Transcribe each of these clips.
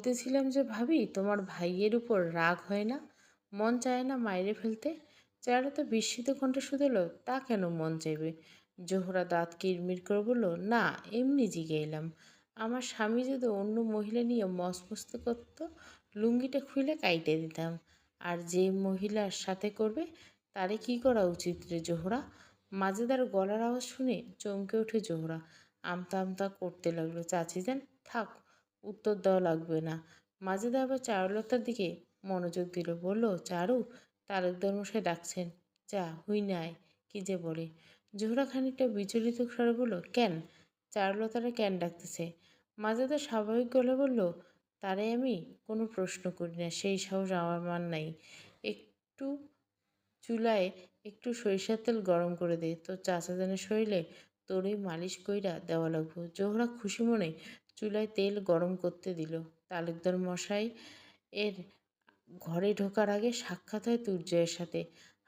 বলতেছিলাম যে, ভাবি, তোমার ভাইয়ের উপর রাগ হয় না? মন চায় না মাইরে ফেলতে? চেহারা তো বিস্মিত কণ্ঠে শুধেলো, তা কেন মন চাইবে? জোহরা দাঁত কিরমির করে বলল, না, এমনি জিগে এলাম। আমার স্বামী যদি অন্য মহিলা নিয়ে মসমস্ত করতো, লুঙ্গিটা খুলে কাইটে দিতাম। আর যে মহিলার সাথে করবে, তারে কি করা উচিত রে জোহরা? মাজেদার গলার আওয়াজ শুনে চমকে ওঠে জোহরা। আমতা আমতা করতে লাগল, চাচি যান, থাক উত্তর দেওয়া লাগবে না। মাজেদা আবার চারুলতার দিকে মনোযোগ দিল, বলল, চারু তালুকদার মশাই ডাকছেন। যা, হুই নাই, কি যে বলে? জোহরা খানিকটা বিচলিত স্বরে বলল, কেন? চারুলতারা কেন ডাকতেছে? মাজেদা স্বাভাবিক গলে বলল, তারে আমি কোনো প্রশ্ন করি না, সেই সাহস আমার মান নাই। একটু চুলায় একটু সরিষার তেল গরম করে দে, তোর চাচা জানের শরীরে তোরই মালিশ কইরা দেওয়া লাগবো। জোহরা খুশি মনে চুলায় তেল গরম করতে দিল। তালুকদার মশাই এর ঘরে ঢোকার আগে সাক্ষাৎ হয় তুর্জয়ের সাথে।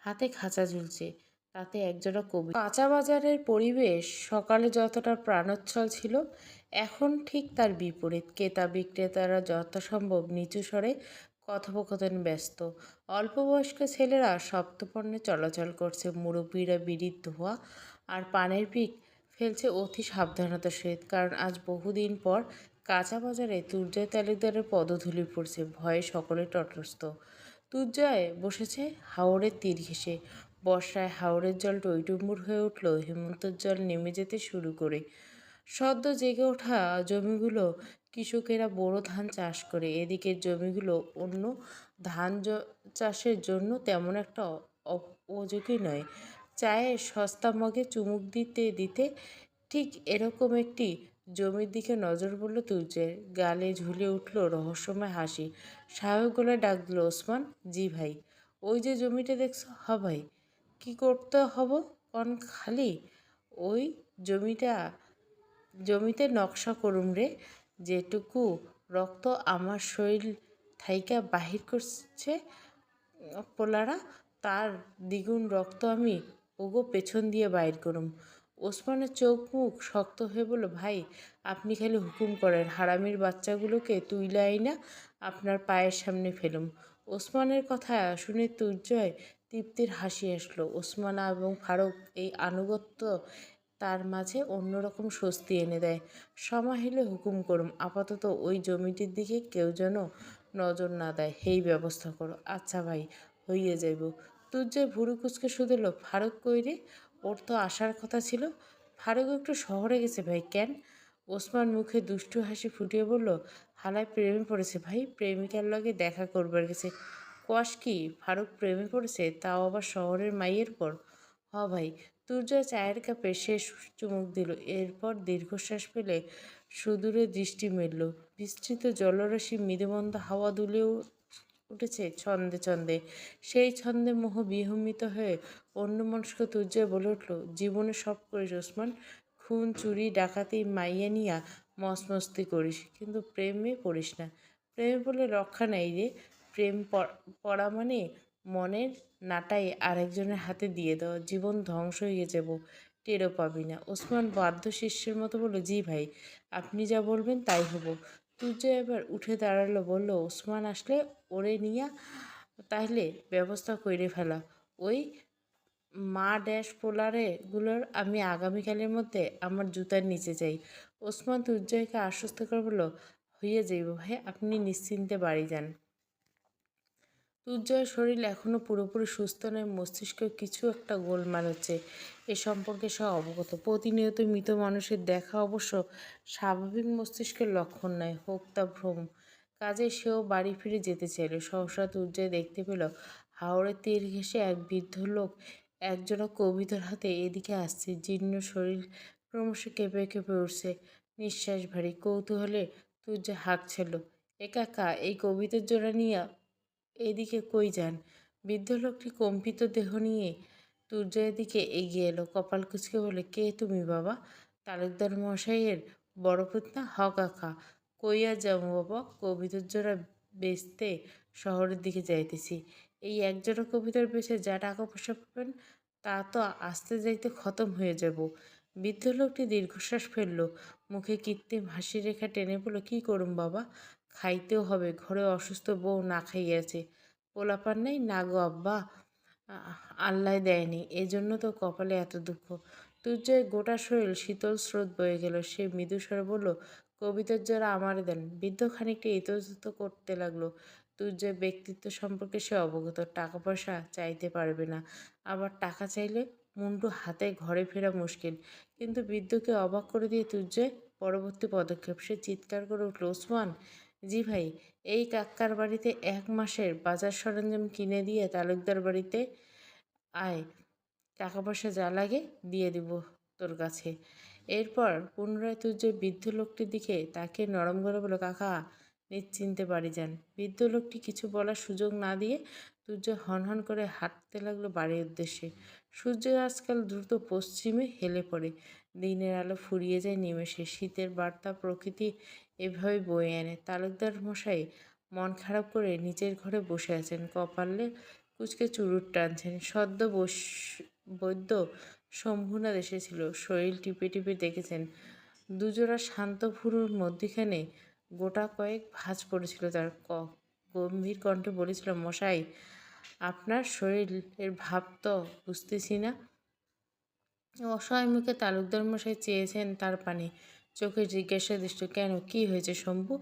হাতে খাঁচা ঝুলছে, তাতে একজোড়া কবি কাঁচা বাজারের পরিবেশ সকালে যতটা প্রাণোচ্ছল ছিল, এখন ঠিক তার বিপরীত। ক্রেতা বিক্রেতারা যথাসম্ভব নিচু স্বরে কথোপকথন ব্যস্ত। অল্প বয়স্ক ছেলেরা সপ্তপর্ণে চলাচল করছে। মুরব্বীরা বিড়ির ধোয়া আর পানের পিক ফেলছে অতি সাবধানতার সহিত। কারণ আজ বহুদিন পর কাঁচা বাজারে তুর্জয় তালুকদারের পদধূলি পড়ছে। ভয়ে সকলে তটস্থ। তুর্জয় বসেছে হাওড়ের তীর ঘেঁষে। বর্ষায় হাওড়ের জল টইটুম্বুর হয়ে উঠল, হেমন্তর জল নেমে যেতে শুরু করে। সদ্য জেগে ওঠা জমিগুলো কৃষকেরা বোরো ধান চাষ করে। এদিকে জমিগুলো অন্য ধান চাষের জন্য তেমন একটা উপযোগী নয়। চায়ের সস্তা মগে চুমুক দিতে দিতে ঠিক এরকম একটি জমির দিকে নজর পড়ল তুর্যের। গালে ঝুলে উঠল রহস্যময় হাসি। সাহেব গলায় ডাক দিল ওসমান, জি ভাই, ওই যে জমিটা দেখছ? হ ভাই, কি করতে হব? কন খালি? ওই জমিটা, জমিতে নকশা করুম রে। যেটুকু রক্ত আমার শরীর থাইকা বাহির করছে, পোলারা, তার দ্বিগুণ রক্ত আমি ওগো পেছন দিয়ে বাইর করুম। ওসমানের চোখ মুখ শক্ত হয়ে বলল, ভাই, আপনি খালি হুকুম করেন, হারামির বাচ্চাগুলোকে তুইলাই না আপনার পায়ের সামনে ফেলুম। ওসমানের কথা শুনে তুর্জয় তৃপ্তির হাসি আসলো। ওসমানা এবং ফারুক এই আনুগত্য তার মাঝে অন্যরকম স্বস্তি এনে দেয়। সময় হলে হুকুম করুম, আপাতত ওই জমিটির দিকে কেউ যেন নজর না দেয়। সেই ব্যবস্থা করো। আচ্ছা ভাই, হইয়ে যাইব। তুর্যয় ভুরু কুচকে শুধেলো, ফারুক কইরে? ওর তো আসার কথা ছিল। ফারুক একটু শহরে গেছে ভাই, কেন? ওসমান মুখে দুষ্টু হাসি ফুটিয়ে বলল, হালায় প্রেমে পড়েছে ভাই, প্রেমিকার লগে দেখা করবার গেছে। কোয়াশ কি, ফারুক প্রেমে পড়েছে, তাও আবার শহরের মাইয়ের পর? হ ভাই তুর্জয় চায়ের কাপে শেষ চুমুক দিল, এরপর দীর্ঘশ্বাস পেলে সুদূরে দৃষ্টি মেলল। বিস্তৃত জলরাশি, মৃদুমন্দ হাওয়া দুলেও উঠেছে ছন্দে ছন্দে। সেই ছন্দে মোহ বিহমিত হয়ে অন্য তুর্জয় বলে উঠল, জীবনে সব করিস ওসমান, খুন, চুরি, ডাকাতি, মাইয়া নিয়া মসমস্তি করিস, কিন্তু প্রেমে পড়িস না। প্রেমে বলে রক্ষা নেই রে। প্রেম পড়া মানে মনের নাটাই আরেকজনের হাতে দিয়ে দেওয়া। জীবন ধ্বংস হয়ে যাব, টেরও পাবি না। ওসমান বাধ্য শিষ্যের মতো বলল, জি ভাই, আপনি যা বলবেন তাই হব। তুর্য এবার উঠে দাঁড়াল, বলল, ওসমান আসলে ওরে নিয়া তাহলে ব্যবস্থা করে ফেলা। ওই মা ড্যাশ পোলারে গুলোর আমি আগামীকালের মধ্যে আমার জুতার নিচে যাই। ওসমান তুর্জয়কে আশ্বস্ত করে বলল, হইয়া যাইব ভাই, আপনি নিশ্চিন্তে বাড়ি যান। তুর্জয়ের শরীর এখনও পুরোপুরি সুস্থ নয়, মস্তিষ্কে কিছু একটা গোলমাল হচ্ছে। এ সম্পর্কে সে অবগত। প্রতিনিয়ত মৃত মানুষের দেখা অবশ্য স্বাভাবিক মস্তিষ্কের লক্ষণ নয়, হোক তা ভ্রম। কাজে সেও বাড়ি ফিরে যেতে চাইল। সহসা তুর্জয় দেখতে পেল হাওড়ের তীর ঘেঁষে এক বৃদ্ধ লোক একজোড়া কবিতার হাতে এদিকে আসছে। জীর্ণ শরীর ক্রমশ কেঁপে কেঁপে উঠছে। নিঃশ্বাস ভারী। কৌতূহলে তুর্য হাঁক ছিল একাকা এই কবিতার জোড়া নিয়ে এদিকে কই যান? বৃদ্ধ লোকটি কম্পিত দেহ নিয়ে তুর্জয়ের দিকে এগিয়ে এলো। কপাল কুচকে বলে, কে তুমি বাবা? তালুকদার মশাইয়ের বড় পুতনা? হ কাকা কইয়া যাব বাবা? জোড়া বেচতে শহরের দিকে যাইতেছি। এই একজোড়া কবিতার বেছে যা টাকা পয়সা পাবেন, তা তো আসতে যাইতে খতম হয়ে যাব। বৃদ্ধ লোকটি দীর্ঘশ্বাস ফেলল। মুখে কৃত্রিম হাসি রেখা টেনে বলল, কী করুম বাবা? খাইতেও হবে। ঘরে অসুস্থ বউ না খাইয়াছে। পোলাপান নেই? না গো আব্বা। আল্লাহ দেয়নি। এজন্য তো কপালে এত দুঃখ। তুর্যের গোটা শরীর শীতল স্রোত বয়ে গেল। সে মৃদুস্বরে বলল, কবিতার যারা আমার দেন। বৃদ্ধ খানিকটা ইতস্তত করতে লাগল। তুর্যের ব্যক্তিত্ব সম্পর্কে সে অবগত। টাকা পয়সা চাইতে পারবে না। আবার টাকা চাইলে মুন্ডু হাতে ঘরে ফেরা মুশকিল। কিন্তু বৃদ্ধকে অবাক করে দিয়ে তুর্যে পরবর্তী পদক্ষেপ। সে চিৎকার করে উঠল, ওসমান জি ভাই, এই কাক্কার বাড়িতে এক মাসের বাজার সরঞ্জাম কিনে দিয়ে তালুকদার বাড়িতে আয় টাকা পয়সা যা লাগে দিয়ে দিব তোর কাছে। এরপর পুনরায় তুর্য বৃদ্ধ লোকটির দিকে তাকে নরম করে বলো, কাকা, নিশ্চিন্তে বাড়ি যান। বৃদ্ধ লোকটি কিছু বলার সুযোগ না দিয়ে সূর্য হনহন করে হাঁটতে লাগল বাড়ির উদ্দেশ্যে। সূর্য আজকাল দ্রুত পশ্চিমে হেলে পড়ে। দিনের আলো ফুরিয়ে যায় নিমেষে। শীতের বার্তা প্রকৃতি এভাবে বয়ে আনে তালুকদার মশাই মন খারাপ করে নিজের ঘরে বসে আছেন। কপালে কুচকে চুরুট টানছেন। সদ্য বস বৈদ্য শম্ভুনাথ এসেছিল। শরীর টিপে টিপে দেখেছেন। দুজোড়া শান্ত ভুরুর মধ্যিখানে গোটা কয়েক ভাঁজ পড়েছিল তার। ক, গম্ভীর কণ্ঠে বলেছিল, মশাই, আপনার শরীরের ভাব তো বুঝতেছি না। অসহায় মুখে তালুকদার মশাই চেয়েছেন তার পানে। চোখে জিজ্ঞাসা দৃষ্ট, কেন? কি হয়েছে শম্ভু?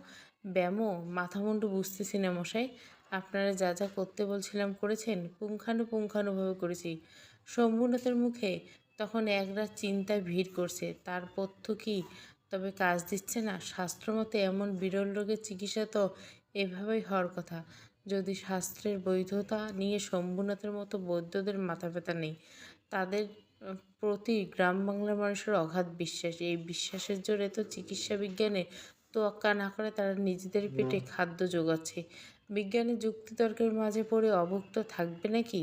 ব্যামো মাথা মুন্ডু বুঝতেছি না মশাই। আপনারা যা যা করতে বলছিলাম করেছেন পুঙ্খানুপুঙ্খানুভাবে করেছি। শম্ভুনাথের মুখে তখন একরাত চিন্তায় ভিড় করছে। তার পথ্য কি? তবে কাজ দিচ্ছে না। শাস্ত্রমতে এমন বিরল রোগের চিকিৎসা তো এভাবেই হওয়ার কথা। যদি শাস্ত্রের বৈধতা নিয়ে শম্ভুনাথের মতো বৌদ্ধদের মাথা ব্যথা নেই, তাদের প্রতি গ্রাম বাংলার মানুষের অগাধ বিশ্বাস। এই বিশ্বাসের জোরে তো চিকিৎসা বিজ্ঞানে তোয়াক্কা না করে তারা নিজেদের পেটে খাদ্য যোগাচ্ছে। বিজ্ঞানী যুক্তিতর্কের মাঝে পড়ে অভুক্ত থাকবে নাকি?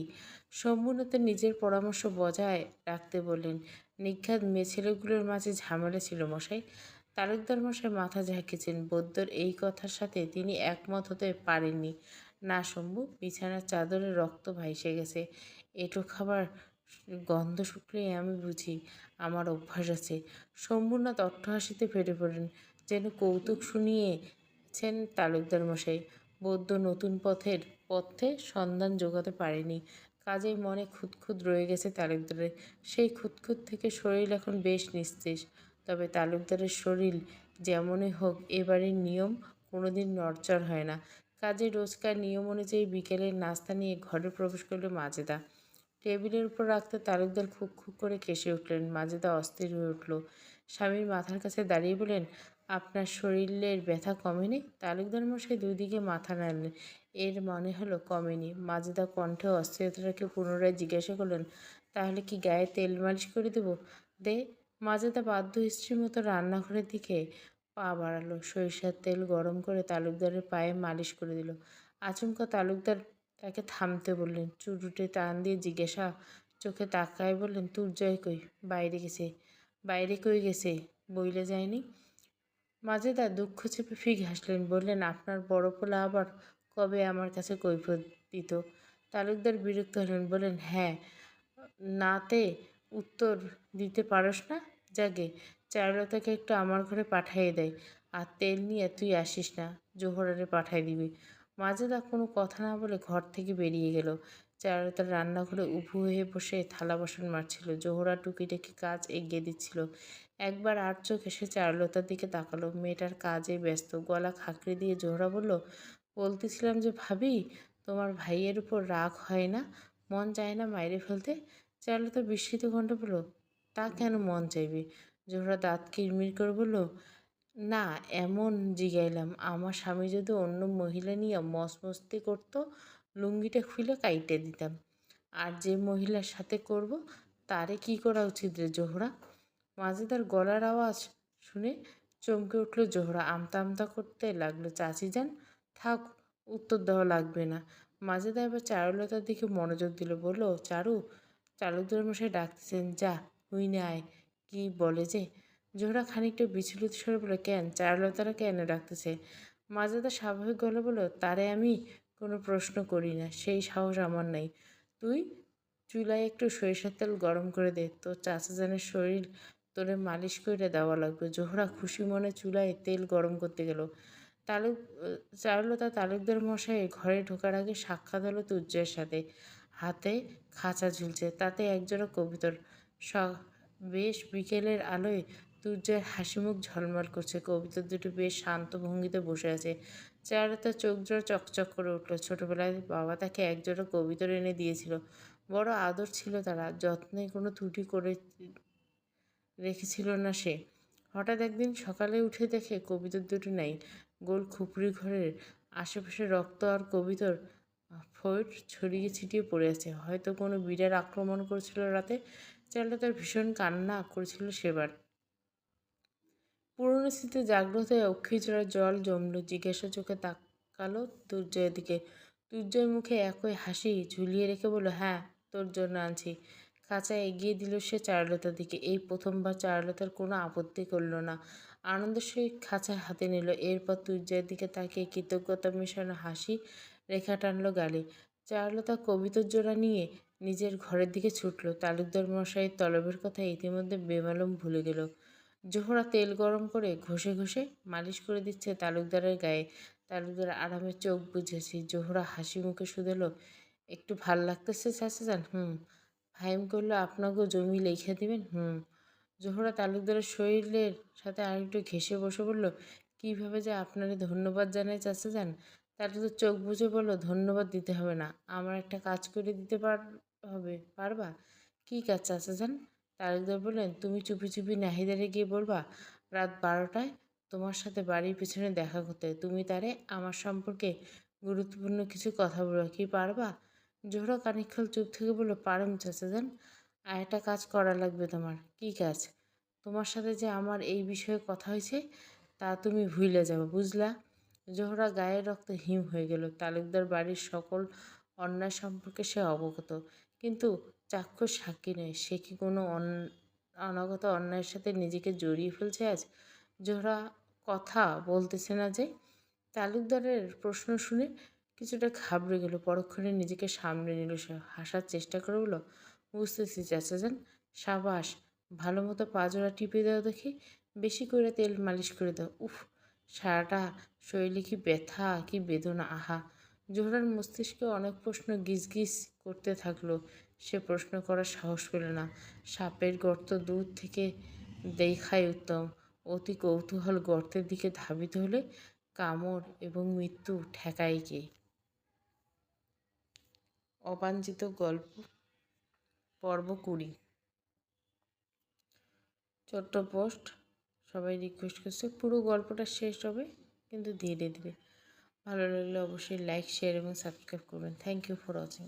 শম্ভুনাথের নিজের পরামর্শ বজায় রাখতে বললেন। নিঘাত মেয়ে ছেলেগুলোর মাঝে ঝামেলা ছিল মশাই। তালুকদার মশাই মাথা ঝাঁকেছেন। বৌদ্ধর এই কথার সাথে তিনি একমত হতে পারেননি। না শম্ভু বিছানার চাদরে রক্ত ভাইসে গেছে। এটো খাবার গন্ধ শুকলে আমি বুঝি আমার অভ্যাস আছে। শম্ভুনাথ অট্টহাসিতে ফেটে পড়েন, যেন কৌতুক শুনিয়েছেন তালুকদার মশাই। বৌদ্ধ নতুন পথের পথে সন্ধান যোগাতে পারেনি। কাজেই মনে খুঁতখুত রয়ে গেছে তালুকদারের। সেই খুঁতখুত থেকে শরীর এখন বেশ নিস্তেজ। তবে তালুকদারের শরীর যেমনই হোক, এবারের নিয়ম কোনোদিন নড়চড় হয় না। কাজে রোজকার নিয়ম অনুযায়ী বিকেলের নাস্তা নিয়ে ঘরে প্রবেশ করল মাজেদা। টেবিলের উপর রাখতে তালুকদার খুব খুব করে কেসে উঠলেন। মাজেদা অস্থির হয়ে উঠল। স্বামীর মাথার কাছে দাঁড়িয়ে বলেন আপনার শরীরের ব্যথা কমেনি? তালুকদার মশাই দুদিকে মাথা নাড়লেন। এর মনে হলো কমেনি। মাজেদা কণ্ঠে অস্থিরতাকে পুনরায় জিজ্ঞাসা করলেন, তাহলে কি গায়ে তেল মালিশ করে দেবো? দে। মাজেদা বাধ্য স্ত্রীর মতো রান্নাঘরের দিকে পা বাড়ালো। সরিষার তেল গরম করে তালুকদারের পায়ে মালিশ করে দিল। আচমকা তালুকদার তাকে থামতে বললেন। চুরুটে টান দিয়ে জিজ্ঞাসা, চোখে তাকায় বললেন, তুর জয় কই? বাইরে গেছে। বাইরে কই গেছে? বইলে যায়নি? মাজেদা দুঃখ চেপে ফিক হাসলেন বললেন, আপনার বড় পোলা আবার কবে আমার কাছে কৈফত দিত? তালুকদার বিরক্ত হলেন, বললেন হ্যাঁ নাতে উত্তর দিতে পারস না? জাগে, চারুলতাকে একটু আমার ঘরে পাঠাইয়ে দেয়, আর তেল নিয়ে তুই আসিস না, জোহরারে পাঠাই দিবি। মাজেদা কোনো কথা না বলে ঘর থেকে বেরিয়ে গেল। চারুলতার রান্নাঘরে উভু হয়ে বসে থালা বাসন মারছিল, জোহরা টুকিটাকি কাজ এগিয়ে দিচ্ছিল। একবার আর চোখ এসে চারুলতার দিকে তাকালো। মেয়েটার কাজে ব্যস্ত, গলা খাঁকড়ে দিয়ে জোহরা বলল, বলতেছিলাম যে, ভাবি, তোমার ভাইয়ের উপর রাগ হয় না? মন চায় না মাইরে ফেলতে? চারুলতা বিস্মিত কণ্ঠে বলল, তা কেন মন চাইবে? জোহরা দাঁত কিরমির করে বলল না, এমন জিগাইলাম। আমার স্বামী যদি অন্য মহিলা নিয়ে মস্তি করতো, লুঙ্গিটা খুলে কাইটে দিতাম। আর যে মহিলার সাথে করব, তারে কি করা উচিত রে জোহরা? মাজেদার গলার আওয়াজ শুনে চমকে উঠল জোহরা। আমতা আমতা করতে লাগল, চাচি যান, থাক, উত্তর দেওয়া লাগবে না। মাজেদা এবার চারুলতার দিকে মনোযোগ দিল, বলল, চারু, চালুকদার মশাই ডাকতেছেন, যা, হুইনে আয়। কি বলে যে? জোহরা খানিকটা বিচলিত স্বরে বলে, কেন? চারুলতারা কেন ডাকতেছে? মাজেদা স্বাভাবিক গলে বলল, তারে আমি কোনো প্রশ্ন করি না, সেই সাহস আমার নাই। তুই চুলায় একটু সরিষার তেল গরম করে দে, তোর চাচা জানের শরীর তোরে মালিশ করে দেওয়া লাগবে। জোহরা খুশি মনে চুলায় তেল গরম করতে গেল। তালুক, চারুলতা তালুকদের মশাই ঘরে ঢোকার আগে সাক্ষাৎ হলো তুর্যের সাথে। হাতে খাঁচা ঝুলছে, তাতে একজোড়া কবিতর। বেশ বিকেলের আলোয় তুর্যের হাসি মুখ ঝলমল করছে। কবিতর দুটো বেশ শান্ত ভঙ্গিতে বসে আছে। চেহারা তার চোখ জোড়া চকচক করে উঠল। ছোটবেলায় বাবা তাকে একজোড়া কবিতর এনে দিয়েছিল। বড় আদর ছিল তারা, যত্নে কোনো ত্রুটি করে রেখেছিল না সে। হঠাৎ একদিন সকালে উঠে দেখে কবিতর দুটো নাই, গোল খুপড়ি ঘরের আশেপাশে রক্ত আর কবিতর ফোট ছড়িয়ে ছিটিয়ে পড়ে আছে। হয়তো কোনো বিড়ার আক্রমণ করেছিল রাতে চালটা তার ভীষণ কান্না করেছিল সেবার। পুরনো স্মৃতি জাগ্রত হয়ে অক্ষিচড়া জল জমল। জিজ্ঞাসা চোখে তাকালো দুর্জয়ের দিকে। দুর্জয়ের মুখে একই হাসি ঝুলিয়ে রেখে বলল হ্যাঁ তোর জন্য আনছি। কাঁচা এগিয়ে দিল সে চারুলতার দিকে। এই প্রথমবার চারুলতার কোনো আপত্তি করল না। আনন্দের সহিত খাঁচা হাতে নিল। এরপর তুর্যের দিকে তাকিয়ে কৃতজ্ঞতা মেশানো হাসি রেখা টানলো গালে। চারুলতা কবিতার জোড়া নিয়ে নিজের ঘরের দিকে ছুটল। তালুকদার মশাইয়ের তলবের কথা ইতিমধ্যে বেমালুম ভুলে গেল। জোহরা তেল গরম করে ঘষে ঘষে মালিশ করে দিচ্ছে তালুকদারের গায়ে। তালুকদার আরামে চোখ বুঝেছি। জোহরা হাসি মুখে শুধেলো একটু ভালো লাগতেছে চাচা যান হুম। ফাহিম করল আপনাকেও জমি লিখে দিবেন, হুম। জোহরা তালুকদারের শরীরের সাথে আরেকটু ঘেসে বসে বলল, কীভাবে যে আপনারে ধন্যবাদ জানাই চাচা যান তারা তো চোখ বুঝে বলল, ধন্যবাদ দিতে হবে না। আমার একটা কাজ করে দিতে পার, হবে, পারবা? কী কাজ চাচা যান তালুকদার বললেন, তুমি চুপি চুপি নাহিদারে গিয়ে বলবা, রাত বারোটায় তোমার সাথে বাড়ির পিছনে দেখা করতে। তুমি তারে আমার সম্পর্কে গুরুত্বপূর্ণ কিছু কথা বলবা কি পারবা? জোহরা খানিকক্ষণ চুপ থেকে বলল পারম চাচা যান, আর একটা কাজ করা লাগবে তোমার। কি কাজ? তোমার সাথে যে আমার এই বিষয়ে কথা হয়েছে, তা তুমি ভুলে যাবে, বুঝলা? জোহরা গায়ের রক্ত হিম হয়ে গেল। তালুকদার বাড়ির সকল অন্যায় সম্পর্কে সে অবগত। কিন্তু চাক্ষুষ সাক্ষী নয়। সে কি কোনো অনাগত অন্যায়ের সাথে নিজেকে জড়িয়ে ফেলছে আজ? জোহরা কথা বলতেছে না যে, তালুকদারের প্রশ্ন শুনে কিছুটা ঘাবড়ে গেল। পরক্ষণে নিজেকে সামনে নিল সে। হাসার চেষ্টা করে বলল, বুঝতেছি চাচা যান। সাবাস, ভালো মতো পাজোড়া টিপে দাও দেখি। বেশি করে তেল মালিশ করে দাও। উফ, সারাটা শরীরে কি ব্যথা, কি বেদনা। আহা! জোহরার মস্তিষ্কে অনেক প্রশ্ন গিজ গিজ করতে থাকল। সে প্রশ্ন করার সাহস পেল না। সাপের গর্ত দূর থেকে দেখাই উত্তম। অতি কৌতূহল গর্তের দিকে ধাবিত হলে কামড় এবং মৃত্যু ঠেকায় কে? অবাঞ্ছিত গল্প। পর্ব কুড়ি। ছোট্ট পোস্ট। সবাই রিকোয়েস্ট করছে পুরো গল্পটা শেষ হবে, কিন্তু ধীরে ধীরে। ভালো লাগলে অবশ্যই লাইক, শেয়ার এবং সাবস্ক্রাইব করবেন। Thank you for watching